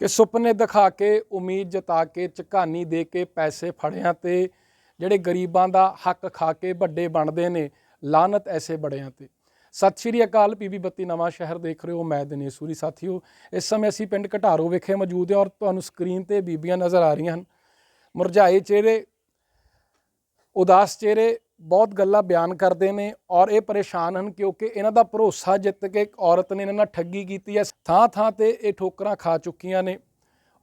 ਕਿ ਸੁਪਨੇ ਦਿਖਾ ਕੇ, ਉਮੀਦ ਜਤਾ ਕੇ, ਝਕਾਨੀ ਦੇ ਕੇ ਪੈਸੇ ਫੜਿਆਂ ਤੇ ਜਿਹੜੇ ਗਰੀਬਾਂ ਦਾ ਹੱਕ ਖਾ ਕੇ ਵੱਡੇ ਬਣਦੇ ਨੇ ਲਾਨਤ ਐਸੇ ਬੜਿਆਂ ਤੇ। ਸਤਿ ਸ਼੍ਰੀ ਅਕਾਲ ਪੀਬੀ ਬੱਤੀ ਨਵਾਂ ਸ਼ਹਿਰ ਦੇਖ ਰਹੇ ਹੋ, ਮੈਂ ਦਿਨੇਸ਼ ਸੂਰੀ। ਸਾਥੀਓ, ਇਸ ਸਮੇਂ ਅਸੀਂ ਪਿੰਡ ਘਟਾਰੋ ਵਿਖੇ ਮੌਜੂਦ ਹਾਂ ਔਰ ਤੁਹਾਨੂੰ ਸਕਰੀਨ ਤੇ ਬੀਬੀਆਂ ਨਜ਼ਰ ਆ ਰਹੀਆਂ ਹਨ। ਮੁਰਝਾਏ ਚਿਹਰੇ, ਉਦਾਸ ਚਿਹਰੇ ਬਹੁਤ ਗੱਲਾਂ ਬਿਆਨ ਕਰਦੇ ਨੇ ਔਰ ਇਹ ਪਰੇਸ਼ਾਨ ਹਨ ਕਿਉਂਕਿ ਇਹਨਾਂ ਦਾ ਭਰੋਸਾ ਜਿੱਤ ਕੇ ਇੱਕ ਔਰਤ ਨੇ ਇਹਨਾਂ ਨਾਲ ਠੱਗੀ ਕੀਤੀ ਹੈ, ਥਾਂ ਥਾਂ ਤੇ ਇਹ ਠੋਕਰਾਂ ਖਾ ਚੁੱਕੀਆਂ ਨੇ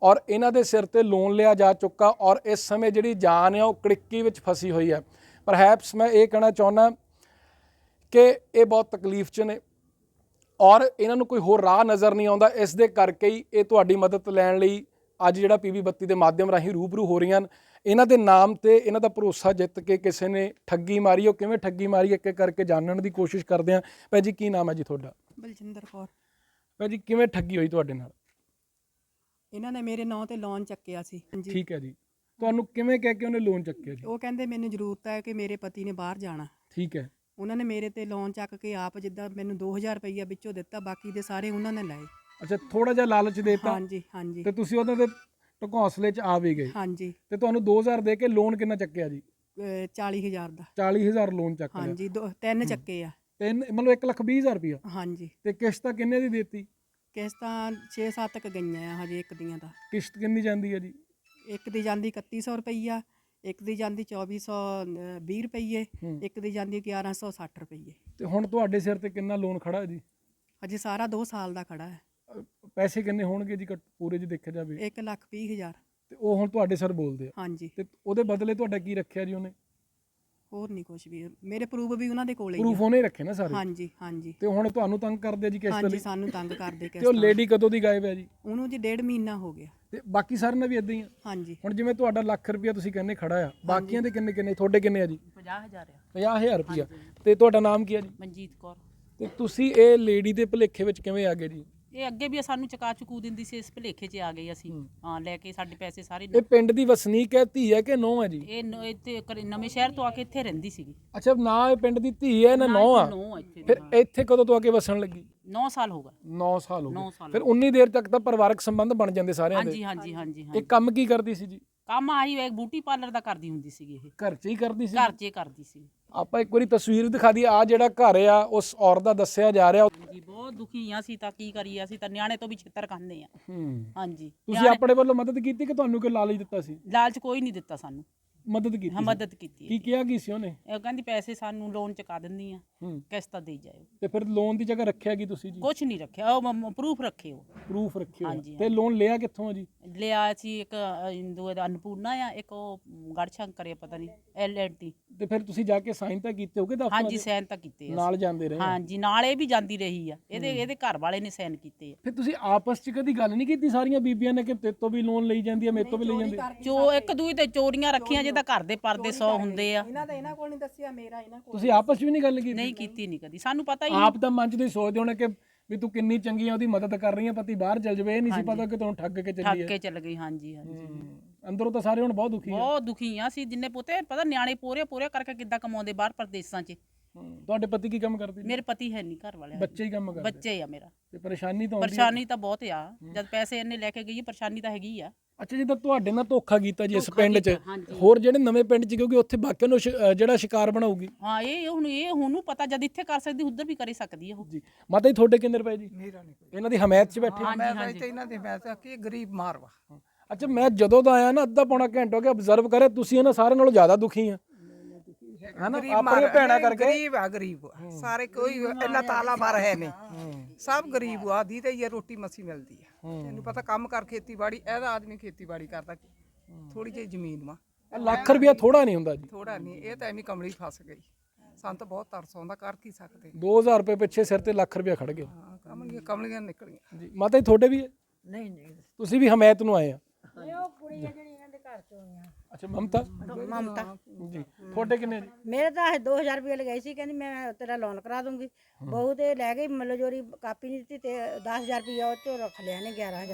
ਔਰ ਇਹਨਾਂ ਦੇ ਸਿਰ ਤੇ ਲੋਨ ਲਿਆ ਜਾ ਚੁੱਕਾ ਔਰ ਇਸ ਸਮੇਂ ਜਿਹੜੀ ਜਾਨ ਹੈ ਉਹ ਕੜਿੱਕੀ ਵਿੱਚ ਫਸੀ ਹੋਈ ਹੈ। ਪਰਹੈਪਸ ਮੈਂ ਇਹ ਕਹਿਣਾ ਚਾਹੁੰਦਾ ਕਿ ਇਹ ਬਹੁਤ ਤਕਲੀਫ 'ਚ ਨੇ ਔਰ ਇਹਨਾਂ ਨੂੰ ਕੋਈ ਹੋਰ ਰਾਹ ਨਜ਼ਰ ਨਹੀਂ ਆਉਂਦਾ। ਇਸ ਦੇ ਕਰਕੇ ਹੀ ਇਹ ਤੁਹਾਡੀ ਮਦਦ ਲੈਣ ਲਈ ਅੱਜ ਜਿਹੜਾ ਪੀਵੀ ਬੱਤੀ ਦੇ ਮਾਧਿਅਮ ਰਾਹੀਂ ਰੂਬਰੂ ਹੋ ਰਹੀਆਂ ਹਨ। ਇਹਨਾਂ ਦੇ ਨਾਮ ਤੇ ਇਹਨਾਂ ਦਾ ਭਰੋਸਾ ਜਿੱਤ ਕੇ ਕਿਸੇ ਨੇ ਠੱਗੀ ਮਾਰੀ ਉਹ ਕਿਵੇਂ ਠੱਗੀ ਮਾਰੀ ਇੱਕ ਇੱਕ ਕਰਕੇ ਜਾਣਨ ਦੀ ਕੋਸ਼ਿਸ਼ ਕਰਦੇ ਹਾਂ। ਭਾਈ ਜੀ ਕੀ ਨਾਮ ਹੈ ਜੀ ਤੁਹਾਡਾ? ਬਲਜਿੰਦਰ ਕੌਰ। ਭਾਈ ਜੀ ਕਿਵੇਂ ਠੱਗੀ ਹੋਈ ਤੁਹਾਡੇ ਨਾਲ? ਇਹਨਾਂ ਨੇ ਮੇਰੇ ਨਾਂ ਤੇ ਲੋਨ ਚੱਕਿਆ ਸੀ। ਹਾਂਜੀ। ਠੀਕ ਹੈ ਜੀ। ਤੁਹਾਨੂੰ ਕਿਵੇਂ ਕਹਿ ਕੇ ਉਹਨੇ ਲੋਨ ਚੱਕਿਆ ਜੀ? ਉਹ ਕਹਿੰਦੇ ਮੈਨੂੰ ਜ਼ਰੂਰਤ ਹੈ ਕਿ ਮੇਰੇ ਪਤੀ ਨੇ ਬਾਹਰ ਜਾਣਾ। ਠੀਕ ਹੈ। ਉਹਨਾਂ ਨੇ ਮੇਰੇ ਤੇ ਲੋਨ ਚੱਕ ਕੇ ਆਪ ਜਿੱਦਾਂ ਮੈਨੂੰ 2000 ਰੁਪਈਆ ਵਿੱਚੋਂ ਦਿੱਤਾ ਬਾਕੀ ਦੇ ਸਾਰੇ ਉਹਨਾਂ ਨੇ ਲਏ। ਅੱਛਾ ਥੋੜਾ ਜਿਹਾ ਲਾਲਚ ਦੇਤਾ? ਹਾਂਜੀ ਹਾਂਜੀ। ਤੇ ਤੁਸੀਂ ਉਹਨਾਂ ਦੇ ਢਕੌਂਸਲੇ 'ਚ ਆ ਵੀ ਗਏ। ਹਾਂਜੀ। ਤੇ ਤੁਹਾਨੂੰ 2000 ਦੇ ਕੇ ਲੋਨ ਕਿੰਨਾ ਚੱਕਿਆ ਜੀ? ਅਹ 40000 ਦਾ। 40000 ਲੋਨ ਚੱਕ ਲਿਆ। ਹਾਂਜੀ ਦੋ ਤਿੰਨ ਚੱਕੇ ਆ। ਤਿੰਨ ਮਤਲਬ 1 ਲੱਖ 20000 ਰੁਪਇਆ। ਹਾਂਜੀ। ਤੇ ਕਿਸ਼ਤਾਂ ਕਿੰਨੇ ਦੀ ਦਿੱਤੀ? ਕਿਸ਼ਤਾਂ 6-7 ਕ ਗਈਆਂ ਆ ਹਜੇ ਇੱਕ ਦੀਆਂ ਦਾ ਕਿਸ਼ਤ ਕਿੰਨੀ ਜਾਂਦੀ ਹੈ ਜੀ? ਇੱਕ ਦੀ ਜਾਂਦੀ 3100 ਰੁਪਈਆ ਇੱਕ ਦੀ ਜਾਂਦੀ 2420 ਰੁਪਈਏ ਹੂੰ। ਇੱਕ ਦੀ ਜਾਂਦੀ 1160 ਰੁਪਈਏ। ਤੇ ਹੁਣ ਤੁਹਾਡੇ ਸਿਰ ਤੇ ਕਿੰਨਾ ਲੋਨ ਖੜਾ ਹੈ ਜੀ? ਹਜੇ ਸਾਰਾ 2 ਸਾਲ ਦਾ ਖੜਾ ਹੈ। ਪੈਸੇ ਕਿੰਨੇ ਹੋਣਗੇ ਜੀ ਘੱਟ- ਪੂਰੇ ਜੀ ਦੇਖਿਆ ਜਾਵੇ? ਇੱਕ ਲੱਖ ਵੀਹ ਹਜ਼ਾਰ। ਤੇ ਉਹ ਹੁਣ ਤੁਹਾਡੇ ਸਿਰ ਬੋਲਦੇ ਆ। ਹਾਂਜੀ। ਤੇ ਉਹਦੇ ਬਦਲੇ ਤੁਹਾਡਾ ਕੀ ਰੱਖਿਆ ਜੀ ਉਹਨੇ? ਹੋਰ ਨਹੀਂ ਕੁਝ ਵੀ। ਮੇਰੇ ਪ੍ਰੂਫ ਵੀ ਉਹਨਾਂ ਦੇ ਕੋਲੇ ਹੀ ਪ੍ਰੂਫ ਆ ਉਹਨੇ ਰੱਖੇ ਨਾ ਸਾਰੇ? ਹਾਂਜੀ ਹਾਂਜੀ। ਤੇ ਹੁਣ ਤੁਹਾਨੂੰ ਤੰਗ ਕਰਦੇ ਆ ਜੀ ਕਿਸ਼ਤ ਹਾਂਜੀ ਸਾਨੂੰ ਤੰਗ ਕਰਦੇ ਤੇ ਉਹ ਕਿਸ ਲੇਡੀ ਕਦੋਂ ਦੀ ਗਾਇਬ ਹੈ ਜੀ? ਉਹਨੂੰ ਜੀ ਡੇਢ ਮਹੀਨਾ ਹੋ ਗਿਆ। ਤੇ ਬਾਕੀ ਸਾਰਿਆਂ ਨੇ ਵੀ ਇਦਾਂ ਹੀ ਆ? ਹਾਂਜੀ। ਹੁਣ ਜਿਵੇਂ ਤੁਹਾਡਾ ਲੱਖ ਰੁਪਇਆ ਤੁਸੀਂ ਕਹਿੰਦੇ ਖੜਾ ਆ ਬਾਕੀਆਂ ਦੇ ਕਿੰਨੇ ਕਿੰਨੇ? ਤੁਹਾਡੇ ਕਿੰਨੇ ਆ ਜੀ? 50000 ਆ। 50000 ਰੁਪਇਆ। ਤੇ ਤੁਹਾਡਾ ਨਾਮ ਕੀ ਹੈ ਜੀ? ਮਨਜੀਤ ਕੌਰ। ਤੇ ਤੁਸੀਂ ਇਹ ਲੇਡੀ ਦੇ ਭੁਲੇਖੇ ਵਿੱਚ ਕਿਵੇਂ ਆ ਗਏ ਜੀ? ਇਹ ਅੱਗੇ ਵੀ ਸਾਨੂੰ ਚਕਾ ਚਕੂ ਦਿੰਦੀ ਸੀ ਇਸ ਭਲੇਖੇ 'ਚ ਆ ਗਏ ਅਸੀਂ। ਹਾਂ। ਲੈ ਕੇ ਸਾਡੇ ਪੈਸੇ ਸਾਰੇ ਇਹ ਪਿੰਡ ਦੀ ਵਸਨੀਕ ਹੈ ਧੀ ਹੈ ਕਿ ਨੌ ਹੈ ਜੀ? ਇਹ ਨ- ਇੱਥੇ ਕਰ- ਨਵੇਂ ਸ਼ਹਿਰ ਤੋਂ ਆ ਕੇ ਇੱਥੇ ਰਹਿੰਦੀ ਸੀਗੀ। ਅੱਛਾ ਨਾ ਇਹ ਪਿੰਡ ਦੀ ਧੀ ਹੈ ਨਾ ਨੌ ਆ? ਨੌ ਇੱਥੇ। ਫਿਰ ਇੱਥੇ ਕਦੋਂ ਤੋਂ ਆ ਕੇ ਵਸਣ ਲੱਗੀ? 9 ਸਾਲ ਹੋ ਗਏ। 9 ਸਾਲ ਹੋ ਨੌ ਗਏ ਸਾਲ ਫਿਰ ਉਨੀ ਦੇਰ ਤੱਕ ਤਾਂ ਪਰਿਵਾਰਕ ਸੰਬੰਧ ਬਣ ਜਾਂਦੇ ਸਾਰਿਆਂ ਦੇ। ਹਾਂਜੀ ਹਾਂਜੀ ਹਾਂਜੀ ਇਹ ਹਾਂਜੀ ਕੰਮ ਕੀ ਕਰਦੀ ਸੀ ਜੀ? ਕੰਮ ਆਹੀ ਇੱਕ ਬੂਟੀ ਪਾਰਲਰ ਦਾ ਕਰਦੀ ਹੁੰਦੀ ਸੀਗੀ ਇਹ। ਘਰ 'ਚ ਹੀ ਕਰਦੀ ਸੀ? ਘਰ 'ਚ ਹੀ ਕਰਦੀ ਸੀ। ਆਪਾਂ ਇੱਕ ਵਾਰੀ ਤਸਵੀਰ ਦਿਖਾ ਦਈਏ। ਆ ਜਿਹੜਾ ਘਰ ਆ ਉਸ ਔਰਤ ਦਾ ਦੱਸਿਆ ਜਾ ਰਿਹਾ। ਹਾਂਜੀ ਬਹੁਤ ਦੁਖੀ ਆ ਅਸੀਂ ਤਾਂ ਕੀ ਕਰੀਏ ਅਸੀਂ ਤਾਂ ਨਿਆਣੇ ਤੋਂ ਵੀ ਛਿੱਤਰ ਖਾਂਦੇ ਆ। ਹੂੰ। ਹਾਂਜੀ। ਤੁਸੀਂ ਆਪਣੇ ਵੱਲੋਂ ਮਦਦ ਕੀਤੀ ਕਿ ਤੁਹਾਨੂੰ ਕੋਈ ਲਾਲਚ ਦਿੱਤਾ ਸੀ? ਲਾਲਚ ਕੋਈ ਨਹੀਂ ਦਿੱਤਾ ਸਾਨੂੰ। ਮਦਦ ਕੀਤੀ ਹਾਂ ਸੀ। ਮਦਦ ਕੀਤੀ ਕੀ ਕਿਹਾ ਕੀ ਸੀ ਉਹਨੇ? ਇਹ ਕਹਿੰਦੀ ਪੈਸੇ ਸਾਨੂੰ ਲੋਨ ਚੁਕਾ ਦਿੰਦੀ ਆ। ਹੂੰ। ਕਿਸ਼ਤਾਂ ਦੇਈ ਜਾਇਓ। ਤੇ ਫਿਰ ਲੋਨ ਦੀ ਜਗ੍ਹਾ ਰੱਖਿਆ ਕੀ ਤੁਸੀਂ ਜੀ? ਕੁਝ ਨਹੀਂ ਰੱਖਿਆ। ਉਹ ਪ੍ਰੂਫ ਰੱਖੇ ਉਹ। ਪ੍ਰੂਫ ਰੱਖਿਓ ਹਾਂਜੀ, ਤੇ ਲੋਨ ਲਿਆ ਕਿੱਥੋਂ ਆ ਜੀ? ਲਿਆ ਸੀ ਇੱਕ ਅ, ਹਿੰਦੂ ਦਾ ਅਨਪੂਰਨਾ ਆ ਇੱਕ ਉਹ ਗੜਸ਼ੰਕਰ ਆ ਪਤਾ ਨਹੀਂ ਐਲਐਨਟੀ ਤੇ ਫਿਰ ਤੁਸੀਂ ਜਾ ਕੇ ਸਾਈਨ ਤਾਂ ਕੀਤੇ ਹੋਗੇ ਦਫ਼ਤਰ ਹਾਂਜੀ ਸਾਈਨ ਤਾਂ ਕੀਤੇ ਆ ਨਾਲ ਜਾਂਦੇ ਰਹੇ ਹਾਂਜੀ ਨਾਲ ਇਹ ਵੀ ਜਾਂਦੀ ਰਹੀ ਆ। ਇਹਦੇ ਇਹਦੇ ਘਰ ਵਾਲੇ ਨੇ ਸਾਈਨ ਕੀਤੇ ਆ। ਫਿਰ ਤੁਸੀਂ ਆਪਸ 'ਚ ਕਦੀ ਗੱਲ ਨਹੀਂ ਕੀਤੀ ਸਾਰੀਆਂ ਬੀਬੀਆਂ ਨੇ ਕਿ ਤੇਰੇ ਤੋਂ ਵੀ ਲੋਨ ਲਈ ਜਾਂਦੀ ਹੈ ਮੇਰੇ ਤੋਂ ਵੀ ਲਈ ਜਾਂਦੀ ਹੈ ਜੋ ਇੱਕ ਦੂਜੇ ਤੇ ਚੋਰੀਆਂ ਰੱਖੀਆਂ ਜਿਹਦਾ ਘਰ ਦੇ ਪਰਦੇ 100 ਹੁੰਦੇ ਆ। ਇਹਨਾਂ ਦਾ ਇਹਨਾਂ ਕੋਲ ਨਹੀਂ ਦੱਸਿਆ ਮੇਰਾ ਇਹਨਾਂ ਕੋਲ ਤੁਸੀਂ ਆਪਸ 'ਚ ਵੀ ਨਹੀਂ ਗੱਲ ਕੀਤੀ ਨਹੀਂ ਕੀਤੀ ਨਹੀਂ ਕਦੀ। ਸਾਨੂੰ ਪਤਾ ਹੀ ਆਪ ਤਾਂ ਮਨ 'ਚ ਤੁਸੀਂ ਸੋਚਦੇ ਹੋਣੇ ਕਿ ਵੀ ਤੂੰ ਕਿੰਨੀ ਚੰਗੀ ਆ ਉਹਦੀ ਮਦਦ ਕਰ ਰਹੀ ਹੈ ਪਤੀ ਬਾਹਰ ਚਲ ਜਾਵੇ ਇਹ ਨਹੀਂ ਸੀ ਪਤਾ ਕਿ ਤੁਹਾਨੂੰ ਠੱਗ ਕੇ ਚੱਲੀ ਠੱਗ ਹੈ ਕੇ ਚੱਲ ਗਈ ਹਾਂਜੀ ਹਾਂਜੀ। ਹੂੰ। ਅੰਦਰੋਂ ਤਾਂ ਸਾਰੇ ਹੁਣ ਬਹੁਤ ਦੁਖੀ ਆ। ਬਹੁਤ ਦੁਖੀ ਆ। ਅਸੀਂ ਜਿੰਨੇ ਪੁੱਤੇ ਪਤਾ ਨਿਆਣੇ ਪੂਰੇ ਪੂਰੇ ਕਰਕੇ ਕਿੱਦਾਂ ਕਮਾਉਂਦੇ ਬਾਹਰ ਪ੍ਰਦੇਸ਼ਾਂ 'ਚ। ਤੁਹਾਡੇ ਪਤੀ ਕੀ ਕੰਮ ਕਰਦੇ ਨੇ? ਮੇਰੇ ਪਤੀ ਹੈ ਨਹੀਂ ਘਰ ਵਾਲੇ ਬੱਚੇ ਹੀ ਕੰਮ ਕਰਦੇ? ਬੱਚੇ ਆ ਮੇਰਾ। ਤੇ ਪਰੇਸ਼ਾਨੀ ਤਾਂ ਆਉਂਦੀ ਹੈ ਪਰੇਸ਼ਾਨੀ ਤਾਂ ਬਹੁਤ ਆ। ਜਦ ਪੈਸੇ ਇਹਨੇ ਲੈ ਕੇ ਗਈ ਪਰੇਸ਼ਾਨੀ ਤਾਂ ਹੈਗੀ ਆ। ਅੱਛਾ ਜਿੱਦਾਂ ਤੁਹਾਡੇ ਨਾਲ ਧੋਖਾ ਕੀਤਾ ਜੀ ਇਸ ਧੋਖਾ ਪਿੰਡ 'ਚ। ਕੀਤਾ, ਹਾਂਜੀ। ਹੋਰ ਜਿਹੜੇ ਨਵੇਂ ਪਿੰਡ 'ਚ ਕਿਉਂਕਿ ਉੱਥੇ ਬਾਕੀਆਂ ਨੂੰ ਸ਼ਿ- ਅ, ਜਿਹੜਾ ਸ਼ਿਕਾਰ ਬਣਾਉਗੀ ਹਾਂ ਇਹ ਹੁਣ ਇਹ ਹੁਣ ਨੂੰ ਪਤਾ ਜਦ ਇੱਥੇ ਕਰ ਸਕਦੀ ਉਧਰ ਵੀ ਕਰੀ ਸਕਦੀ ਆ ਉਹ। ਜੀ। ਮਾਤਾ ਜੀ ਤੁਹਾਡੇ ਕਿੰਨੇ ਰੁਪਏ ਜੀ? ਮੇਰਾ ਨਹੀਂ ਕੋਈ। ਇਹਨਾਂ ਦੀ ਹਮਾਇਤ 'ਚ ਬੈਠੇ ਹਾਂਜੀ ਮੈਂ ਤਾਂ ਇੱਥੇ ਇਹਨਾਂ ਦੇ ਮੈਂ ਤਾਂ ਕੀ ਗਰੀਬ ਮਾਰਵਾ। ਅੱਛਾ ਮੈਂ ਜਦੋਂ ਦਾ ਆਇਆ ਨਾ ਅੱਧਾ ਪੌਣਾ ਘੰਟਾ ਹੋ ਗਿਆ ਅਬਜ਼ਰਵ ਕਰੇ ਤੁਸੀਂ ਇਹਨਾਂ ਸਾਰਿਆਂ ਨਾਲੋਂ ਜ਼ਿਆਦਾ ਦੁਖੀ ਆ। ਹਨਾ? ਮਾਰ- ਭੈਣਾਂ ਕਰਕੇ? ਗਰੀਬ ਆ ਗਰੀਬ ਆ। ਸਾਰੇ ਕੋਈ ਇੰਨਾ ਤਾਲਾ ਮਾਰ ਹੈ ਨਹੀਂ। ਸਭ ਗਰੀਬ ਆ ਦੀ ਤੇ ਇਹ ਰੋਟੀ ਮਸੀ ਮਿਲਦੀ ਆ। ਤੈਨੂੰ ਪਤਾ ਕੰਮ ਕਰ ਖੇਤੀਬਾੜੀ ਇਹਦਾ ਆਦਮੀ ਖੇਤੀਬਾੜੀ ਕਰਦਾ ਥੋੜੀ ਜਿਹੀ ਜ਼ਮੀਨ ਵਾ। ਇਹ ਲੱਖ ਰੁਪਇਆ ਥੋੜਾ ਨਹੀਂ ਹੁੰਦਾ ਜੀ। ਥੋੜਾ ਨਹੀਂ ਇਹ ਤਾਂ ਐਵੇਂ ਕਮਲੀ ਫਸ ਗਈ। ਸਾਨੂੰ ਤਾਂ ਬਹੁਤ ਤਰਸ ਆਉਂਦਾ ਕਰ ਕੀ ਸਕਦੇ? 2000 ਰੁਪਏ ਪਿੱਛੇ ਸਿਰ ਤੇ ਲੱਖ ਰੁਪਇਆ ਖੜ ਗਿਆ। ਹਾਂ ਕਮਲੀਆਂ ਕਮਲੀਆਂ ਨਿਕਲੀਆਂ। ਜੀ ਮਾਤਾ ਜੀ ਤੁਹਾਡੇ ਵੀ ਹੈ? ਨਹੀਂ ਨਹੀਂ। ਤੁਸੀਂ ਵੀ ਹਮਾਇਤ ਨੂੰ ਆਏ ਆ। ਉਹ ਕੁੜੀ ਆ ਜਿਹੜੀ ਇਹਨਾਂ ਦੇ ਘਰ ਚੋਂ ਆ ਅੱਛਾ ਮਮਤਾ? ਮਮਤਾ। ਜੀ। ਤੁਹਾਡੇ ਕਿੰਨੇ? ਜੀ ਮੇਰੇ ਤਾਂ ਇਹ 2000 ਰੁਪਏ ਲਗਾਈ ਸੀ ਕਹਿੰਦੀ ਮੈਂ ਤੇਰਾ ਲੋਨ ਕਰਾ ਦੂੰਗੀ। ਬਹੂ ਤੇ ਲੈ ਗਈ ਮਤਲਬ ਜੋਰੀ ਕਾਪੀ ਨਹੀਂ ਦਿੱਤੀ ਤੇ 10000 ਰੁਪਏ ਉਹ ਚੋਂ ਰੱਖ ਲਿਆ ਨੇ 11000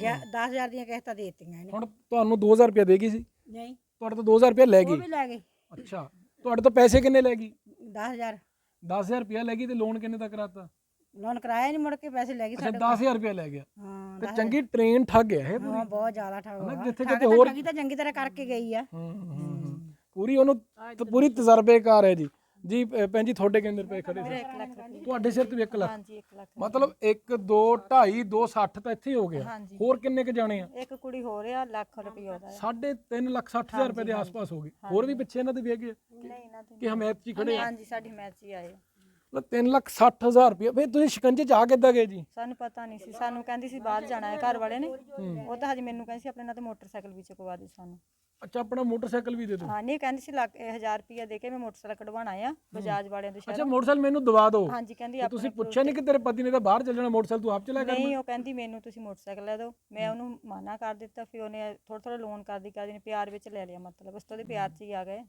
ਗਿਆ 10000 ਦੀਆਂ ਕਿਸ਼ਤਾਂ ਦੇ ਦਿੱਤੀਆਂ ਇਹਨੇ। ਹੁਣ ਤੁਹਾਨੂੰ 2000 ਰੁਪਇਆ ਦੇਗੀ ਸੀ? ਨਹੀਂ। ਤੁਹਾਡੇ ਤੋਂ 2000 ਰੁਪਇਆ ਲੈ ਉਹ ਗਈ? ਵੀ ਲੈ ਗਈ। ਅੱਛਾ। ਤੁਹਾਡੇ ਤੋਂ ਪੈਸੇ ਕਿੰਨੇ ਲੈ ਗਈ? 10000 10000 ਰੁਪਇਆ ਲੈ ਗਈ ਤੇ ਲੋਨ ਕਿੰਨੇ ਦਾ ਕਰਾਤਾ? ਲੋਨ ਕਰਾਇਆ ਨਹੀਂ ਮੁੜ ਕੇ ਪੈਸੇ ਲੈ ਗਈ ਅੱਛਾ ਸਾਡੇ 10000 ਰੁਪਏ ਲੈ ਗਿਆ। ਹਾਂ ਤੇ ਚੰਗੀ ਟ੍ਰੇਨ ਠੱਗ ਗਿਆ ਇਹ ਹਾਂ ਬਹੁਤ ਜ਼ਿਆਦਾ ਠੱਗ ਹੋਇਆ ਜਿੱਥੇ ਕਿਤੇ ਹੋਰ- ਠੱਗੀ ਤਾਂ ਚੰਗੀ ਤਰ੍ਹਾਂ ਕਰਕੇ ਗਈ ਆ। ਹੂੰ, ਹੂੰ, ਹੂੰ। ਪੂਰੀ ਉਹਨੂੰ ਤ- ਪੂਰੀ ਤਜਰਬੇਕਾਰ ਹੈ ਜੀ। ਜੀ ਅ, ਭੈਣ ਜੀ ਤੁਹਾਡੇ ਕਿੰਨੇ ਰੁਪਏ ਖੜੇ ਸੀ? ਤੁਹਾਡੇ ਸਿਰ ਤੇ ਵੀ 1 ਲੱਖ। ਹਾਂਜੀ 1 ਲੱਖ। ਮਤਲਬ 1 2 2.5 2 60 ਤਾਂ ਇੱਥੇ ਹੀ ਹੋ ਗਿਆ। ਹਾਂਜੀ। ਹੋਰ ਕਿੰਨੇ ਕ ਜਾਣੇ ਆ? ਇੱਕ ਕੁੜੀ ਹੋ ਰਿਹਾ ਲੱਖ ਰੁਪਏ ਉਹਦਾ ਹੈ। ਸਾਢੇ 3 ਲੱਖ 60 ਹਜ਼ਾਰ ਰੁਪਏ ਦੇ ਆਸ-ਪਾਸ ਹੋ ਗਏ। ਹੋਰ ਵੀ ਪਿੱਛੇ ਇਹਨਾਂ ਦੇ ਵੀ ਹੈਗੇ ਆ? ਨਹੀਂ ਤੇ ਕਿ ਹਮਾਇਤ 'ਚ ਹੀ ਖੜੇ ਆ? ਹਾਂਜੀ ਸਾਡੀ ਮੈਚ ਹੀ ਆਏ 3 ਲੱਖ 60 ਹਜ਼ਾਰ ਰੁਪਏ ਫੇ ਤੁਸੀਂ ਸ਼ਿਕੰਜੇ 'ਚ ਆ ਕਿੱਦਾਂ ਗਏ ਜੀ? ਸਾਨੂੰ ਪਤਾ ਨਹੀਂ ਸੀ। ਸਾਨੂੰ ਕਹਿੰਦੀ ਸੀ ਬਾਹਰ ਜਾਣਾ ਹੈ ਘਰ ਵਾਲੇ ਨੇ। ਉਹ ਤਾਂ ਹਜੇ ਮੈਨੂੰ ਕਹਿੰਦੀ ਸੀ ਆਪਣੇ ਨਾਲ ਤੇ ਮੋਟਰਸਾਈਕਲ ਵੀ ਚੁਕਵਾ ਦੇ ਸਾਨੂੰ। ਅੱਛਾ ਆਪਣਾ ਮੋਟਰਸਾਈਕਲ ਵੀ ਦੇ ਦਿਓ। ਹਾਂ ਨਹੀਂ ਕਹਿੰਦੀ ਸੀ ਲੱਖ 1000 ਰੁਪਏ ਦੇ ਕੇ ਮੈਂ ਮੋਟਰਸਾਈਕਲ ਕਢਵਾਉਣਾ ਆ ਬਜਾਜ ਵਾਲਿਆਂ ਦੇ ਅੱਛਾ ਸ਼ਹਿਰ। ਮੋਟਰਸਾਈਕਲ ਮੈਨੂੰ ਦਵਾ ਦਿਓ। ਹਾਂਜੀ ਕਹਿੰਦੀ ਆਪਣੇ ਤੁਸੀਂ ਪੁੱਛਿਆ ਨਹੀਂ ਕਿ ਤੇਰੇ ਪਤੀ ਨੇ ਤਾਂ ਬਾਹਰ ਚੱਲ ਜਾਣਾ ਮੋਟਰਸਾਈਕਲ ਤੂੰ ਆਪ ਚਲਾ ਕਰ ਨਹੀਂ ਉਹ ਕਹਿੰਦੀ ਮੈਨੂੰ ਤੁਸੀਂ ਮੋਟਰਸਾਈਕਲ ਲੈ ਦਿਓ। ਮੈਂ ਉਹਨੂੰ ਮਾਨਾ ਕਰ ਦਿੱਤਾ ਫਿਰ ਉਹਨੇ ਥੋੜਾ ਥੋੜਾ ਲੋਨ ਕਰਦੀ ਕਰਦੀ ਨੇ ਪਿਆਰ ਵਿੱਚ ਲੈ ਲਿਆ ਮਤਲਬ। ਉਸ ਤੋਂ ਉਹਦੇ ਪਿਆਰ 'ਚ ਹੀ ਆ ਗਏ।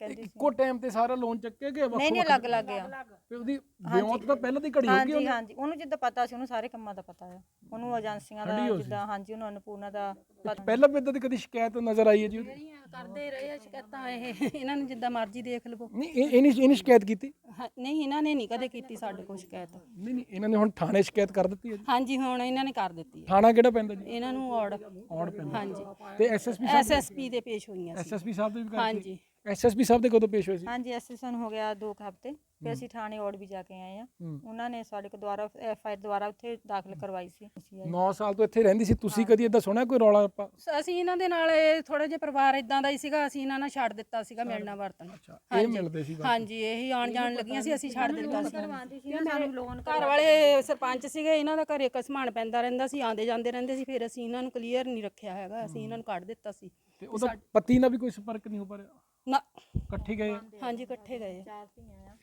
ਕਹਿੰਦੀ ਸੀ। ਇੱਕੋ ਟਾਈਮ ਤੇ ਸਾਰਾ ਲੋਨ ਚੱਕੇ ਗਏ ਨਹੀਂ ਨਹੀਂ ਅਲੱਗ ਲੱਗ ਗਿਆ ਤੇ ਉਹਦੀ ਵਿਆਹ ਤਾਂ ਪਹਿਲਾਂ ਦੀ ਘੜੀ ਹੋ ਗਈ ਹਾਂਜੀ ਹਾਂਜੀ। ਉਹਨੂੰ ਜਿੱਦਾਂ ਪਤਾ ਸੀ ਉਹਨੂੰ ਸਾਰੇ ਕੰਮਾਂ ਦਾ ਪਤਾ ਆ। ਉਹਨੂੰ ਏਜੰਸੀਆਂ ਦਾ ਹੋ ਸੀ। ਜਿੱਦਾਂ ਹਾਂਜੀ ਉਹਨੂੰ ਅਨਪੂਰਨਾ ਦਾ ਪਤਾ। ਪਹਿਲਾਂ ਵੀ ਇਦਾਂ ਦੀ ਕਦੀ ਸ਼ਿਕਾਇਤ ਨਜ਼ਰ ਆਈ ਹੈ ਜੀ ਉਹਦੀ? ਕਰਦੇ ਰਹੇ ਆ ਸ਼ਿਕਾਇਤਾਂ ਇਹ ਇਹਨਾਂ ਨੂੰ ਜਿੱਦਾਂ ਮਰਜ਼ੀ ਦੇਖ ਲਵੋ। ਨਹੀਂ ਇਹ ਇਹਨੀ ਇਹਨੀ ਸ਼ਿਕਾਇਤ ਕੀਤੀ? ਹਾਂ, ਨਹੀਂ ਇਹਨਾਂ ਨੇ ਨਹੀਂ ਕਦੇ ਕੀਤੀ ਸਾਡੇ ਕੋਲ ਸ਼ਿਕਾਇਤ। ਨਹੀਂ ਨਹੀਂ ਇਹਨਾਂ ਨੇ ਹੁਣ ਥਾਣੇ ਸ਼ਿਕਾਇਤ ਕਰ ਦਿੱਤੀ ਹੈ ਜੀ? ਹਾਂਜੀ ਹੁਣ ਇਹਨਾਂ ਨੇ ਕਰ ਦਿੱਤੀ ਹੈ। ਥਾਣਾ ਕਿਹੜਾ ਪੈਂਦਾ ਜੀ? ਇਹਨਾਂ ਨੂੰ ਔੜ। ਔੜ ਪੈਂਦਾ। ਹਾਂਜੀ। ਤੇ ਐਸਐਸਪੀ ਐਸਐਸਪੀ ਦੇ ਪੇਸ਼ ਹੋਈਆਂ ਸੀ। ਐਸਐਸਪੀ ਸਾਹਿਬ ਦੇ ਵੀ ਕਰਕੇ ਹਾਂਜੀ। ਐਸਐਸਪੀ ਸਾਹਿਬ ਦੇ ਕਦੋਂ ਪੇਸ਼ ਹੋਏ ਸੀ? ਹਾਂਜੀ ਐਸਐਸਐਨ ਹੋ ਗਿਆ 2 ਹਫ਼ਤੇ। ਫਿਰ ਅਸੀਂ ਥਾਣੇ ਔੜ ਵੀ ਜਾ ਕੇ ਆਏ ਆ ਹੂੰ। ਉਹਨਾਂ ਨੇ ਸਾਡੇ ਕੋਲ ਦੁਬਾਰਾ ਐਫਆਈਆਰ ਦੁਬਾਰਾ ਉੱਥੇ ਦਾਖਲ ਕਰਵਾਈ ਸੀ। ਅਸੀਂ ਆਏ। 9 ਸਾਲ ਤੋਂ ਇੱਥੇ ਰਹਿੰਦੀ ਸੀ। ਤੁਸੀਂ ਕਦੀ ਇਦਾਂ ਸੁਣਿਆ ਕੋਈ ਰੌਲਾ ਰੱਪਾ ਸ- ਅਸੀਂ ਇਹਨਾਂ ਦੇ ਨਾਲ ਇਹ ਥੋੜੇ ਜਿਹੇ ਪਰਿਵਾਰ ਇਦਾਂ ਦਾ ਹੀ ਸੀਗਾ। ਅਸੀਂ ਇਹਨਾਂ ਨਾਲ ਛੱਡ ਦਿੱਤਾ ਸੀਗਾ ਮਿਲਣਾ ਵਰਤਣਾ। ਇਹ ਮਿਲਦੇ ਸੀ। ਹਾਂਜੀ ਇਹੀ ਆਣ ਜਾਣ ਲੱਗੀਆਂ ਸੀ। ਅਸੀਂ ਛੱਡ ਦਿੱਤਾ ਸੀ। ਘਰ ਵਾਲੇ ਸਰਪੰਚ ਸੀਗੇ ਇਹਨਾਂ ਦਾ ਘਰੇ ਕਸਮਾਨ ਪੈਂਦਾ ਰਹਿੰਦਾ ਸੀ। ਆਂਦੇ ਜਾਂਦੇ ਰਹਿੰਦੇ ਸੀ। ਫਿਰ ਅਸੀਂ ਇਹਨਾਂ ਨੂੰ ਕਲੀਅਰ ਨਹੀਂ ਰੱਖਿਆ ਹੈਗਾ। ਅਸੀਂ ਇਹਨਾਂ ਨੂੰ ਕੱਢ ਦਿੱਤਾ ਸੀ। ਤੇ ਉਹਦਾ ਪਤੀ ਨਾਲ ਵੀ ਕੋਈ ਸੰਪਰਕ ਨਹੀਂ ਹੋ ਪਾ ਰਿਹਾ? ਨਾ। ਇਕੱਠੇ ਗਏ? ਆ? ਹਾਂਜੀ ਇਕੱਠੇ ਗਏ।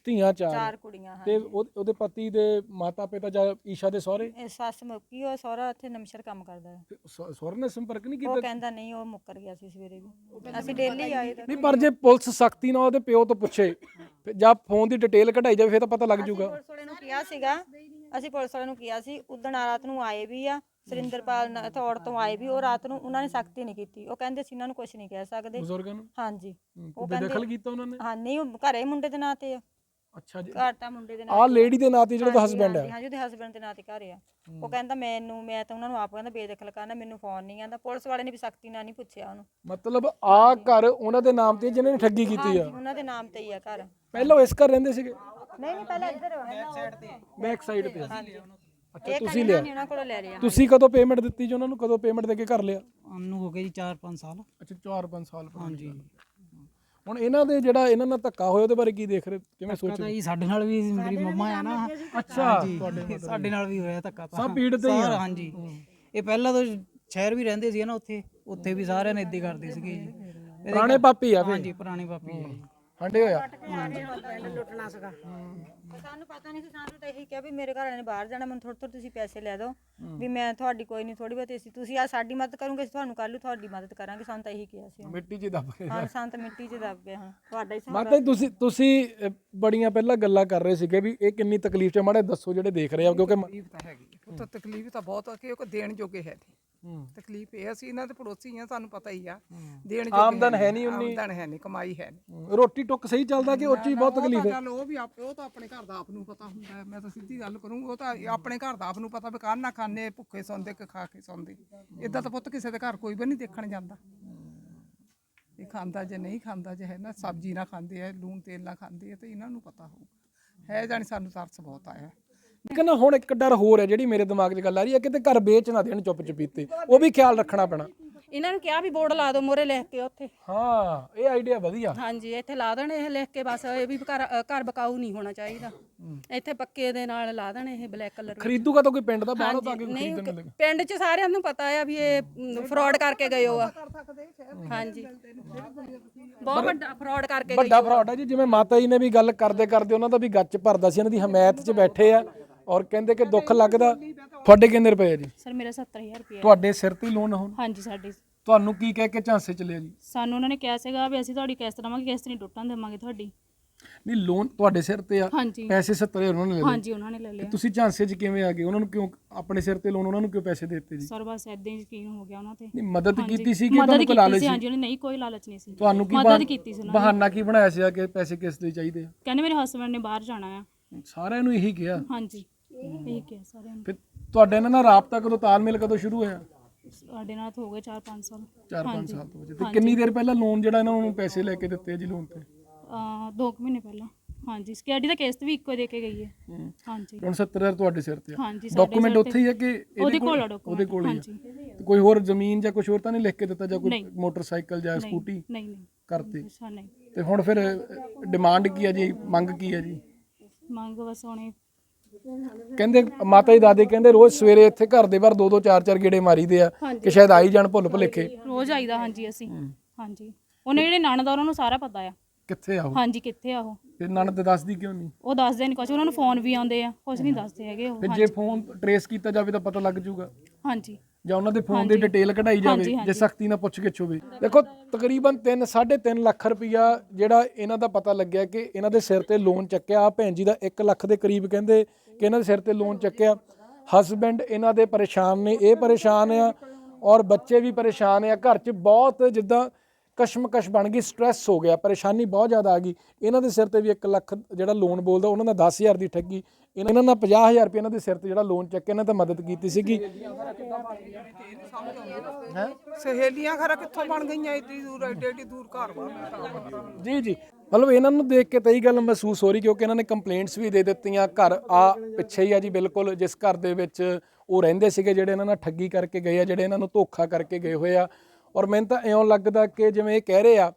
ਧੀਆਂ ਚਾਰ? ਚਾਰ ਕੁੜੀਆਂ ਤੇ ਉਹ- ਉਹਦੇ ਪਤੀ ਦੇ ਮਾਤਾ ਪਿਤਾ ਜਾਂ ਈਸ਼ਾ ਦੇ ਸਹੁਰੇ? ਇਹ ਸੱਸ ਮੁੱਕੀ ਉਹ ਸਹੁਰਾ ਉੱਥੇ ਨਮਸ਼ਰ ਕੰਮ ਕਰਦਾ ਹੈ। ਤੇ ਸਹੁਰੇ ਨੇ ਸੰਪਰਕ ਨਹੀਂ ਉਹ ਕੀਤਾ ਕਹਿੰਦਾ ਨਹੀਂ ਉਹ ਮੁੱਕਰ ਗਿਆ ਸੀ ਸਵੇਰੇ ਵੀ। ਅਸੀਂ ਡੇਲੀ ਆਏ ਤਾਂ ਨਹੀਂ ਪਰ ਜੇ ਪੁਲਿਸ ਸਖਤੀ ਨਾਲ ਉਹਦੇ ਪਿਓ ਤੋਂ ਪੁੱਛੇ ਫਿਰ ਜਾਂ ਫੋਨ ਦੀ ਡਿਟੇਲ ਕਢਾਈ ਜਾਵੇ ਫਿਰ ਤਾਂ ਪਤਾ ਲੱਗ ਜਾਊਗਾ। ਪੁਲਿਸ ਵਾਲੇ ਨੂੰ ਕਿਹਾ ਸੀਗਾ ਅਸੀਂ ਪੁਲਿਸ ਵਾਲਿਆਂ ਨੂੰ ਕਿਹਾ ਸੀ ਉਦਣ ਰਾਤ ਨੂੰ ਆਏ ਵੀ ਆ ਸੁਰਿੰਦਰਪਾਲ ਨ- ਥੌੜ ਤੋਂ ਆਏ ਵੀ ਉਹ ਰਾਤ ਨੂੰ ਉਹਨਾਂ ਨੇ ਸਖਤੀ ਨਹੀਂ ਕੀਤੀ। ਉਹ ਕਹਿੰਦੇ ਸੀ ਇਹਨਾਂ ਨੂੰ ਕੁਝ ਨਹੀਂ ਕਹਿ ਸਕਦੇ। ਬਜ਼ੁਰਗਾਂ ਨੂੰ? ਹਾਂਜੀ। ਉਹ ਬੇਦਖਲ ਕੀਤਾ ਉਹਨਾਂ ਨੇ? ਹਾਂ ਨਹੀਂ ਉਹ ਘਰੇ ਮੁੰਡੇ ਦੇ ਨਾਂ ਤੇ ਆ। ਅੱਛਾ ਜੀ। ਘਰ ਤਾਂ ਮੁੰਡੇ ਦੇ ਨਾਂ ਆਹ ਲੇਡੀ ਦੇ ਨਾਂ ਤੇ ਜਿਹੜਾ ਉਹਦਾ ਹਸਬੰਡ ਹੈ ਹਾਂਜੀ ਉਹਦੇ ਹਸਬੰਡ ਦੇ ਨਾਂ ਤੇ ਘਰ ਆ। ਉਹ ਕਹਿੰਦਾ ਮੈਨੂੰ ਮੈਂ ਤਾਂ ਉਹਨਾਂ ਨੂੰ ਆਪ ਕਹਿੰਦਾ ਬੇਦਖਲ ਕਰਨਾ ਮੈਨੂੰ ਫੋਨ ਨਹੀਂ ਆਂਦਾ ਪੁਲਿਸ ਵਾਲੇ ਨੇ ਵੀ ਸਖਤੀ ਨਾਲ ਨਹੀਂ ਪੁੱਛਿਆ ਉਹਨੂੰ। ਮਤਲਬ ਆ ਘਰ ਉਹਨਾਂ ਦੇ ਨਾਮ ਤੇ ਜਿਨ੍ਹਾਂ ਨੇ ਠੱਗੀ ਕੀਤੀ ਹਾਂਜੀ ਆ ਉਹਨਾਂ ਦੇ ਨਾਮ ਤੇ ਹੀ ਆ ਘਰ। ਪਹਿਲਾਂ ਉਹ ਇਸ ਘਰ ਰਹਿੰਦੇ ਸੀਗੇ? ਨਹੀਂ ਨਹੀਂ ਪਹਿਲਾਂ ਇੱਧਰ ਬੈਕ ਸਾਈਡ ਤੇ। ਅੱਛਾ ਤੁਸੀਂ ਲਿਆ? ਇਹਨਾਂ ਉਹਨਾਂ ਕੋਲੋਂ ਲੈ ਲਿਆ ਤੁਸੀਂ ਕਦੋਂ ਪੇਮੈਂਟ ਦਿੱਤੀ ਜੀ ਉਹਨਾਂ ਨੂੰ? ਕਦੋਂ ਪੇਮੈਂਟ ਦੇ ਕੇ ਘਰ ਲਿਆ? ਨੂੰ ਹੋ ਗਏ ਜੀ 4-5 ਸਾਲ। ਅੱਛਾ 4-5 ਸਾਲ ਪੁਰਾਣੀ ਹਾਂਜੀ। ਹੁਣ ਇਹਨਾਂ ਦੇ ਜਿਹੜਾ ਇਹਨਾਂ ਨਾਲ ਧੱਕਾ ਹੋਇਆ ਉਹਦੇ ਬਾਰੇ ਕੀ ਦੇਖ ਰਹੇ? ਕਿਵੇਂ ਸੋਚ ਰਹੇ? ਜੀ ਸਾਡੇ ਨਾਲ ਵੀ ਮੇਰੀ ਮੰਮਾ ਆ ਨਾ। ਅੱਛਾ। ਸਾਡੇ ਨਾਲ ਵੀ ਹੋਇਆ ਧੱਕਾ ਸਭ ਪੀੜਤ ਹੀ ਆ। ਹਾਂਜੀ। ਇਹ ਪਹਿਲਾਂ ਤੋਂ ਸ਼ਹਿਰ ਵੀ ਰਹਿੰਦੇ ਸੀ ਨਾ ਉੱਥੇ ਉੱਥੇ ਵੀ ਸਾਰਿਆਂ ਨੇ ਇੱਦਾਂ ਕਰਦੇ ਸੀਗੇ ਜੀ। ਪੁਰਾਣੇ ਪਾਪੀ ਆ ਫੇ ਹਾਂਜੀ ਪੁਰਾਣੇ ਪਾਪੀ ਆ ਜੀ। ਹੰਡੇ ਹੋਇਆ? ਲੁੱਟਣਾ ਸੀਗਾ। ਸਾਨੂੰ ਪਤਾ ਨਹੀਂ ਸੀ ਸਾਨੂੰ ਤਾਂ ਇਹੀ ਕਿਹਾ ਵੀ ਮੇਰੇ ਘਰ ਵਾਲੇ ਨੇ ਬਾਹਰ ਜਾਣਾ ਮੈਨੂੰ ਥੋੜੇ ਥੋੜੇ ਤੁਸੀਂ ਪੈਸੇ ਲੈ ਦਿਓ ਵੀ ਮੈਂ ਤੁਹਾਡੀ ਕੋਈ ਨਹੀਂ ਥੋੜੀ ਬਹੁਤੀ ਸੀ ਤੁਸੀਂ ਆ ਸਾਡੀ ਮਦਦ ਕਰੋਗੇ ਅਸੀਂ ਤੁਹਾਨੂੰ ਕੱਲ ਨੂੰ ਤੁਹਾਡੀ ਮਦਦ ਕਰਾਂਗੇ ਸਾਨੂੰ ਤਾਂ ਇਹੀ ਕਿਹਾ ਸੀ। ਮਿੱਟੀ 'ਚ ਹੀ ਦੱਬ ਕੇ ਹਾਂ ਸਾਨੂੰ ਤਾਂ ਮਿੱਟੀ 'ਚ ਦੱਬ ਗਏ ਹੁਣ ਤੁਹਾਡਾ ਹੀ ਸਹਾਰਾ ਮਾਤਾ ਜੀ ਤੁਸੀਂ ਤੁਸੀਂ ਅਹ, ਬੜੀਆਂ ਪਹਿਲਾਂ ਗੱਲਾਂ ਕਰ ਰਹੇ ਸੀਗੇ ਵੀ ਇਹ ਕਿੰਨੀ ਤਕਲੀਫ 'ਚ ਮਾੜੇ ਦੱਸੋ ਜਿਹੜੇ ਦੇਖ ਰਹੇ ਆ ਕਿਉਂਕਿ ਮ- ਤਕਲੀਫ ਤਾਂ ਹੈਗੀ ਉਹ ਤਾਂ ਤਕਲੀਫ ਤਾਂ ਬਹੁਤ ਆ ਕਿ ਉਹ ਦੇਣ ਜੋਗੇ ਹੈ ਨਹੀਂ ਹੂੰ। ਤਕਲੀਫ ਇਹ ਅਸੀਂ ਇਹਨਾਂ ਦੇ ਪੜੋਸੀ ਆ ਸਾਨੂੰ ਪਤਾ ਹੀ ਆ। ਦੇਣ ਜੋਗੇ ਆਮਦਨ ਹੈ ਨਹੀਂ ਉਨੀ। ਆਮਦਨ ਹੈ ਨਹੀਂ ਕਮਾਈ ਹੈ ਨਹੀਂ। ਰੋਟੀ ਟੁੱਕ ਸਹੀ ਚੱਲਦਾ ਕਿ ਬਹੁਤ ਉਹ ਤਾਂ ਤਕਲੀਫ ਹੈ? ਉਹ ਵੀ ਆਪ- ਉਹ ਤਾਂ ਆਪਣੇ ਘਰ ਦਾ ਆਪ ਨੂੰ ਪਤਾ ਹੁੰਦਾ। ਮੈਂ ਤਾਂ ਸਿੱਧੀ ਗੱਲ ਕਰੂੰਗੀ ਉਹ ਤਾਂ ਆਪਣੇ ਘਰ ਦਾ ਆਪ ਨੂੰ ਪਤਾ ਕਾਹਨ ਨਾ ਖਾਣੇ ਭੁੱਖੇ ਸੌਂਦੇ ਕਿ ਖਾ ਕੇ ਸੌਂਦੇ। ਇਦਾਂ ਤਾਂ ਪੁੱਤ ਕਿਸੇ ਦੇ ਘਰ ਕੋਈ ਵੀ ਨਹੀਂ ਦੇਖਣ ਜਾਂਦਾ। ਇਹ ਖਾਂਦਾ ਜੇ ਨਹੀਂ ਖਾਂਦਾ ਜੇ ਹੈ ਨਾ ਸਬਜ਼ੀ ਨਾ ਖਾਂਦੇ ਆ ਲੂਣ ਤੇਲ ਨਾ ਖਾਂਦੇ ਆ ਤੇ ਇਹਨਾਂ ਨੂੰ ਪਤਾ ਹੋਊਗਾ। ਹੈ ਜਾਣੀ ਸਾਨੂੰ ਤਰਸ ਬਹੁਤ ਆਇਆ। ਲੇਕਿਨ ਹੁਣ ਇੱਕ ਡਰ ਹੋਰ ਹੈ ਜਿਹੜੀ ਮੇਰੇ ਦਿਮਾਗ 'ਚ ਗੱਲ ਆ ਰਹੀ ਹੈ ਕਿਤੇ ਘਰ ਵੇਚ ਨਾ ਦੇਣ ਚੁੱਪ ਚਪੀਤੇ। ਉਹ ਵੀ ਖਿਆਲ ਰੱਖਣਾ ਪੈਣਾ। ਇਹਨਾਂ ਨੂੰ ਕਿਹਾ ਵੀ ਬੋਰਡ ਲਾ ਦਿਓ ਮੋਰੇ ਲਿਖ ਕੇ ਉੱਥੇ। ਹਾਂ ਇਹ ਆਈਡੀਆ ਵਧੀਆ। ਹਾਂਜੀ ਇੱਥੇ ਲਾ ਦੇਣ ਇਹ ਲਿਖ ਕੇ ਬਸ ਇਹ ਵੀ ਘਰ ਘਰ ਬਕਾਊ ਨਹੀਂ ਹੋਣਾ ਚਾਹੀਦਾ। ਇੱਥੇ ਪੱਕੇ ਦੇ ਨਾਲ ਲਾ ਦੇਣ ਇਹ ਬਲੈਕ ਕਲਰ ਖਰੀਦੂਗਾ ਤਾਂ ਕੋਈ ਪਿੰਡ ਦਾ ਬਾਹਰੋਂ ਤਾਂ ਆ ਨਹੀਂ ਖਰੀਦਣ ਮਿਲੇਗਾ ਪਿੰਡ 'ਚ ਸਾਰਿਆਂ ਨੂੰ ਪਤਾ ਆ ਵੀ ਇਹ ਫਰਾਡ ਕਰਕੇ ਗਏ ਹੋ ਆ। ਹਾਂਜੀ। ਬਹੁਤ ਵੱਡਾ ਫਰਾਡ ਕਰਕੇ ਗਏ ਵੱਡਾ ਫਰਾਡ ਹੈ ਜੀ ਜਿਵੇਂ ਮਾਤਾ ਜੀ ਨੇ ਵੀ ਗੱਲ ਕਰਦੇ ਕਰਦੇ ਉਹਨਾਂ ਦਾ ਵੀ ਗੱਚ ਭਰਦਾ ਸੀ ਇਹਨਾਂ ਦੀ ਹਮਾਇਤ 'ਚ ਬੈਠੇ ਆ। ਔਰ ਕਹਿੰਦੇ ਕਿ ਦੁੱਖ ਲੱਗਦਾ। ਤੁਹਾਡੇ ਕਿੰਨੇ ਰੁਪਏ ਆ ਜੀ? ਸਰ ਮੇਰਾ 70000 ਰੁਪਏ ਤੁਹਾਡੇ ਸਿਰ ਤੇ ਲੋਨ ਹੁਣ? ਹਾਂਜੀ ਸਾਡੀ ਤੁਹਾਨੂੰ ਕੀ ਕਹਿ ਕੇ ਝਾਂਸੇ ਚ ਲਿਆ ਜੀ? ਸਾਨੂੰ ਉਹਨਾਂ ਨੇ ਕਿਹਾ ਸੀਗਾ ਵੀ ਅਸੀਂ ਤੁਹਾਡੀ ਕਿਸ਼ਤ ਦੇਵਾਂਗੇ ਕਿਸ਼ਤ ਨਹੀਂ ਟੁੱਟਣ ਦੇਵਾਂਗੇ ਤੁਹਾਡੀ। ਨਹੀਂ ਲੋਨ ਤੁਹਾਡੇ ਸਿਰ ਤੇ ਆ। ਹਾਂਜੀ। ਪੈਸੇ 70000 ਉਹਨਾਂ ਨੇ ਲੈ ਲਏ। ਹਾਂਜੀ ਉਹਨਾਂ ਨੇ ਲੈ ਲਿਆ ਤੁਸੀਂ ਝਾਂਸੇ 'ਚ ਕਿਵੇਂ ਆ ਗਏ? ਉਹਨਾਂ ਨੂੰ ਕਿਉਂ ਆਪਣੇ ਸਿਰ ਤੇ ਲੋਨ ਉਹਨਾਂ ਨੂੰ ਕਿਉਂ ਪੈਸੇ ਦੇ ਦਿੱਤੇ ਜੀ? ਸਰ ਬਸ ਏਦਾਂ ਹੀ ਯਕੀਨ ਹੋ ਗਿਆ ਉਹਨਾਂ ਤੇ। ਨਹੀਂ ਮਦਦ ਹਾਂਜੀ। ਕੀਤੀ ਸੀ ਕਿ ਮਦਦ ਤੁਹਾਨੂੰ ਕੋਈ ਕੀਤੀ ਲਾਲਚ ਸੀ ਸੀ? ਹਾਂਜੀ ਉਹਨੇ ਨਹੀਂ ਕੋਈ ਲਾਲਚ ਨਹੀਂ ਸੀ। ਤੁਹਾਨੂੰ ਕੀ ਮਦਦ ਬਹਾਨ- ਕੀਤੀ ਸੀ ਉਹਨਾਂ ਨੇ। ਬਹਾਨਾ ਕੀ ਬਣਾਇਆ ਸੀ ਕਿ ਪੈਸੇ ਕਿਸ ਦੇ ਚਾਹੀਦੇ ਆ? ਕਹਿੰਦੇ ਮੇਰੇ ਹਸਬੰਡ ਨੇ ਬਾਹਰ ਜਾਣਾ ਆ। ਸਾਰਿਆਂ ਨੂੰ ਇਹੀ ਕਿਹਾ। ਹਾਂਜੀ। ਇਹੀ ਕਿਹਾ ਸਾਰਿਆਂ ਨੂੰ। ਫਿਰ ਤੁਹਾਡੇ ਨਾਲ ਰਾਬਤਾ ਕਦੋਂ ਤਾਲਮੇਲ ਕਦੋਂ ਸ਼ੁਰੂ ਹੋਇਆ? ਸਾਡੇ ਨਾਲ ਤਾਂ ਹੋ ਗਏ 4-5 ਸਾਲ। 4-5 ਸਾਲ ਤੋਂ ਵਜੇ ਤੇ ਕਿੰਨੀ ਦੇਰ ਪਹਿਲਾਂ ਲੋਨ ਜਿਹੜਾ ਇਹਨਾਂ ਨੂੰ ਪੈਸੇ ਲੈ ਕੇ ਦਿੱਤੇ ਆ ਜੀ ਲੋਨ ਤੇ? ਅਹ ਦੋ ਕੁ ਮਹੀਨੇ ਪਹਿਲਾਂ। ਹਾਂਜੀ। ਸਕੈਡੀ ਦਾ ਕਿਸ਼ਤ ਵੀ ਇੱਕੋ ਦੇ ਕੇ ਗਈ ਹੈ। ਹਾਂਜੀ। ਹੁਣ 70000 ਤੁਹਾਡੇ ਸਿਰ ਤੇ ਆ। ਹਾਂਜੀ ਸਾਡੇ ਡਾਕੂਮੈਂਟ ਸਿਰ ਉੱਥੇ ਹੀ ਹੈ ਕਿ ਇਹਦੇ ਉਹਦੇ ਕੋਲ ਆ ਉਹਦੇ document, ਕੋਲ ਹੀ ਆ। ਹਾਂਜੀ। ਤੇ ਕੋਈ ਹੋਰ ਜ਼ਮੀਨ ਜਾਂ ਕੁਝ ਹੋਰ ਤਾਂ ਨਹੀਂ ਲਿਖ ਕੇ ਦਿੱਤਾ ਜਾਂ ਕੋਈ ਨਹੀਂ। ਮੋਟਰਸਾਈਕਲ ਜਾਂ ਨਹੀਂ। ਸਕੂਟੀ? ਨਹੀਂ ਨਹੀਂ। ਕਰਤੀ ਅੱਛਾ ਨਹੀਂ। ਤੇ ਹੁਣ ਫਿਰ ਡਿਮਾਂਡ ਕੀ ਹੈ ਜੀ? ਮੰਗ ਕੀ ਹੈ ਜੀ? ਮੰਗ ਬਸ ਹੁਣੇ ਕਹਿੰਦੇ ਮਾਤਾ ਜੀ ਦਾਦੇ ਕਹਿੰਦੇ ਰੋਜ਼ ਸਵੇਰੇ ਇੱਥੇ ਘਰ ਦੇ ਬਾਹਰ ਦੋ ਦੋ ਚਾਰ ਚਾਰ ਗੇੜੇ ਮਾਰੀਦੇ ਆ ਕਿ ਸ਼ਾਇਦ ਆਈ ਜਾਣ ਭੁੱਲ ਭੁਲੇਖੇ। ਰੋਜ਼ ਆਈਦਾ ਹਾਂਜੀ ਅਸੀਂ। ਹਾਂਜੀ। ਉਹਨੇ ਜਿਹੜੇ ਨਣਦ ਆ ਉਹਨਾਂ ਨੂੰ ਸਾਰਾ ਪਤਾ ਆ। ਕਿੱਥੇ ਆਓ ਹਾਂਜੀ ਕਿੱਥੇ ਆ ਉਹ? ਨਣਦ ਦੱਸਦੀ ਕਿਉਂ ਨਹੀਂ? ਉਹ ਦੱਸਦੇ ਨਹੀਂ ਕੁਝ ਉਹਨਾਂ ਨੂੰ ਫੋਨ ਵੀ ਆਉਂਦੇ ਆ ਕੁਝ ਨਹੀਂ ਦੱਸਦੇ ਹੈਗੇ ਉਹ। ਫਿਰ ਜੇ ਫੋਨ ਟਰੇਸ ਕੀਤਾ ਜਾਵੇ ਤਾਂ ਪਤਾ ਲੱਗ ਜਾਊਗਾ। ਹਾਂਜੀ। ਜਾਂ ਉਹਨਾਂ ਦੇ ਫੋਨ ਦੀ ਡਿਟੇਲ ਕਢਾਈ ਜਾਵੇ ਜੇ। ਸਖਤੀ ਨਾਲ ਪੁੱਛ ਗਿੱਛ ਹੋਵੇ ਦੇਖੋ ਤਕਰੀਬਨ 3 3.5 ਲੱਖ ਰੁਪਇਆ ਜਿਹੜਾ ਇਹਨਾਂ ਦਾ ਪਤਾ ਲੱਗਿਆ ਕਿ ਇਹਨਾਂ ਦੇ ਸਿਰ ਤੇ ਲੋਨ ਚੱਕਿਆ। ਆ ਭੈਣ ਜੀ ਦਾ 1 ਲੱਖ ਦੇ ਕਰੀਬ ਕਹਿੰਦੇ ਕਿ ਇਹਨਾਂ ਦੇ ਸਿਰ ਤੇ ਲੋਨ ਚੱਕਿਆ। ਹਸਬੈਂਡ ਇਹਨਾਂ ਦੇ ਪਰੇਸ਼ਾਨ ਨੇ ਇਹ ਪਰੇਸ਼ਾਨ ਆ ਔਰ ਬੱਚੇ ਵੀ ਪਰੇਸ਼ਾਨ ਆ। ਘਰ 'ਚ ਬਹੁਤ ਜਿੱਦਾਂ ਕਸ਼ਮਕਸ਼ ਬਣ ਗਈ ਸਟ੍ਰੈਸ ਹੋ ਗਿਆ ਪਰੇਸ਼ਾਨੀ ਬਹੁਤ ਜ਼ਿਆਦਾ ਆ ਗਈ। ਇਹਨਾਂ ਦੇ ਸਿਰ ਤੇ ਵੀ 1 ਲੱਖ ਜਿਹੜਾ ਲੋਨ ਬੋਲਦਾ ਉਹਨਾਂ ਦਾ 10000 ਦੀ ਠੱਗੀ। ਇਹਨਾਂ ਦਾ 50000 ਰੁਪਏ ਇਹਨਾਂ ਦੇ ਸਿਰ ਤੇ ਜਿਹੜਾ ਲੋਨ ਚੱਕਿਆ ਇਹਨਾਂ ਤਾਂ ਮਦਦ ਕੀਤੀ ਸੀਗੀ। ਸਹੇਲੀਆਂ ਖਰਾ ਕਿੱਥੋਂ ਬਣ ਗਈਆਂ ਏਡੀ ਦੂਰ ਏਡੀ ਦੂਰ ਘਰ ਵਾ ਜੀ ਜੀ। ਮਤਲਬ ਇਹਨਾਂ ਨੂੰ ਦੇਖ ਕੇ ਤਾਂ ਇਹ ਗੱਲ ਮਹਿਸੂਸ ਹੋ ਰਹੀ ਕਿਉਂਕਿ ਇਹਨਾਂ ਨੇ ਕੰਪਲੇਂਟਸ ਵੀ ਦੇ ਦਿੱਤੀਆਂ, ਘਰ ਆ ਪਿੱਛੇ ਹੀ ਆ ਜੀ ਬਿਲਕੁਲ, ਜਿਸ ਘਰ ਦੇ ਵਿੱਚ ਉਹ ਰਹਿੰਦੇ ਸੀਗੇ ਜਿਹੜੇ ਇਹਨਾਂ ਨਾਲ ਠੱਗੀ ਕਰਕੇ ਗਏ ਆ, ਜਿਹੜੇ ਇਹਨਾਂ ਨੂੰ ਧੋਖਾ ਕਰਕੇ ਗਏ ਹੋਏ ਆ। ਔਰ ਮੈਨੂੰ ਤਾਂ ਇਉਂ ਲੱਗਦਾ ਕਿ ਜਿਵੇਂ ਇਹ ਕਹਿ ਰਹੇ ਆ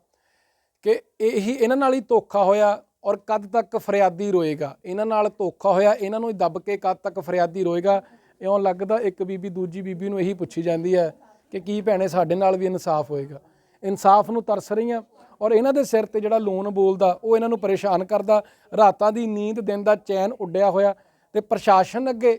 ਕਿ ਇਹੀ ਇਹਨਾਂ ਨਾਲ ਹੀ ਧੋਖਾ ਹੋਇਆ ਔਰ ਕਦ ਤੱਕ ਫਰਿਆਦੀ ਰੋਏਗਾ। ਇਹਨਾਂ ਨਾਲ ਧੋਖਾ ਹੋਇਆ, ਇਹਨਾਂ ਨੂੰ ਹੀ ਦੱਬ ਕੇ ਕਦ ਤੱਕ ਫਰਿਆਦੀ ਰੋਏਗਾ। ਇਉਂ ਲੱਗਦਾ ਇੱਕ ਬੀਬੀ ਦੂਜੀ ਬੀਬੀ ਨੂੰ ਇਹੀ ਪੁੱਛੀ ਜਾਂਦੀ ਹੈ ਕਿ ਕੀ ਭੈਣੇ ਸਾਡੇ ਨਾਲ ਵੀ ਇਨਸਾਫ ਹੋਏਗਾ। ਇਨਸਾਫ ਨੂੰ ਤਰਸ ਰਹੀਆਂ। ਔਰ ਇਹਨਾਂ ਦੇ ਸਿਰ ਤੇ ਜਿਹੜਾ ਲੋਨ ਬੋਲਦਾ, ਉਹ ਇਹਨਾਂ ਨੂੰ ਪਰੇਸ਼ਾਨ ਕਰਦਾ। ਰਾਤਾਂ ਦੀ ਨੀਂਦ, ਦਿਨ ਦਾ ਚੈਨ ਉੱਡਿਆ ਹੋਇਆ ਤੇ ਪ੍ਰਸ਼ਾਸਨ ਅੱਗੇ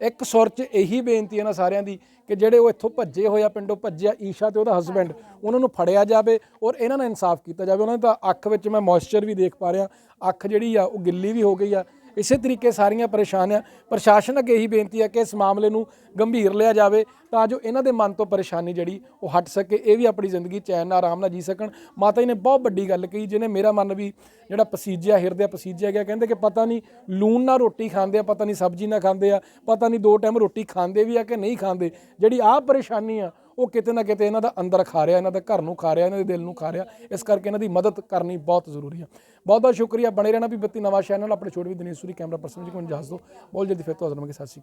ਇੱਕ ਸੁਰ 'ਚ ਇਹੀ ਬੇਨਤੀ ਇਹਨਾਂ ਸਾਰਿਆਂ ਦੀ ਕਿ ਜਿਹੜੇ ਉਹ ਇੱਥੋਂ ਭੱਜੇ ਹੋਇਆ ਪਿੰਡੋਂ ਭੱਜਿਆ ਈਸ਼ਾ ਤੇ ਉਹਦਾ ਹਸਬੈਂਡ ਉਹਨਾਂ ਨੂੰ ਫੜਿਆ ਜਾਵੇ ਔਰ ਇਹਨਾਂ ਨਾਲ ਇਨਸਾਫ ਕੀਤਾ ਜਾਵੇ। ਉਹਨਾਂ ਦੀ ਤਾਂ ਅੱਖ ਵਿੱਚ ਮੈਂ ਮੋਇਸਚਰ ਵੀ ਦੇਖ ਪਾ ਰਿਹਾ, ਅੱਖ ਜਿਹੜੀ ਆ, ਉਹ ਗਿੱਲੀ ਵੀ ਹੋ ਗਈ ਆ। ਇਸੇ ਤਰੀਕੇ ਸਾਰੀਆਂ ਪਰੇਸ਼ਾਨ ਆ ਪ੍ਰਸ਼ਾਸਨ ਅੱਗੇ ਇਹੀ ਬੇਨਤੀ ਹੈ ਕਿ ਇਸ ਮਾਮਲੇ ਨੂੰ ਗੰਭੀਰ ਲਿਆ ਜਾਵੇ ਤਾਂ ਜੋ ਇਹਨਾਂ ਦੇ ਮਨ ਤੋਂ ਪਰੇਸ਼ਾਨੀ ਜਿਹੜੀ ਉਹ ਹਟ ਸਕੇ, ਇਹ ਵੀ ਆਪਣੀ ਜ਼ਿੰਦਗੀ ਚੈਨ ਨਾਲ ਆਰਾਮ ਨਾਲ ਜੀ ਸਕਣ। ਮਾਤਾ ਜੀ ਨੇ ਬਹੁਤ ਵੱਡੀ ਗੱਲ ਕਹੀ, ਜਿਹਨੇ ਮੇਰਾ ਮਨ ਵੀ ਜਿਹੜਾ ਪਸੀਜਿਆ ਹਿਰਦੇ ਪਸੀਜਿਆ ਗਿਆ, ਕਹਿੰਦੇ ਕਿ ਪਤਾ ਨਹੀਂ ਲੂਣ ਨਾਲ ਰੋਟੀ ਖਾਂਦੇ ਆ, ਪਤਾ ਨਹੀਂ ਸਬਜ਼ੀ ਨਾਲ ਖਾਂਦੇ ਆ, ਪਤਾ ਨਹੀਂ ਦੋ ਟਾਈਮ ਰੋਟੀ ਖਾਂਦੇ ਵੀ ਆ ਕਿ ਨਹੀਂ ਖਾਂਦੇ। ਜਿਹੜੀ ਆਹ ਪਰੇਸ਼ਾਨੀ ਆ ਉਹ ਕਿਤੇ ਨਾ ਕਿਤੇ ਇਹਨਾਂ ਦਾ ਅੰਦਰ ਖਾ ਰਿਹਾ, ਇਹਨਾਂ ਦਾ ਘਰ ਨੂੰ ਖਾ ਰਿਹਾ, ਇਹਨਾਂ ਦੇ ਦਿਲ ਨੂੰ ਖਾ ਰਿਹਾ। ਇਸ ਕਰਕੇ ਇਹਨਾਂ ਦੀ ਮਦਦ ਕਰਨੀ ਬਹੁਤ ਜ਼ਰੂਰੀ ਆ। ਬਹੁਤ ਬਹੁਤ ਸ਼ੁਕਰੀਆ। ਬਣੇ ਰਹਿਣਾ ਵੀ ਬੱਤੀ ਨਵਾਂ ਚੈਨਲ ਆਪਣੇ ਛੋਟੇ ਵੀ ਦਿਨੇਸ਼ੂਰੀ ਕੈਮਰਾ ਪਰਸਨ ਜੀ ਕੋਲ ਇਜਾਜ਼ਤ ਦਿਓ ਬਹੁਤ ਜਲਦੀ ਫਿਰ ਤੋਂ ਹਾਜ਼ਰ ਹੋਵਾਂਗੇ ਸਤਿ ਸ਼੍ਰੀ ਅਕਾਲ।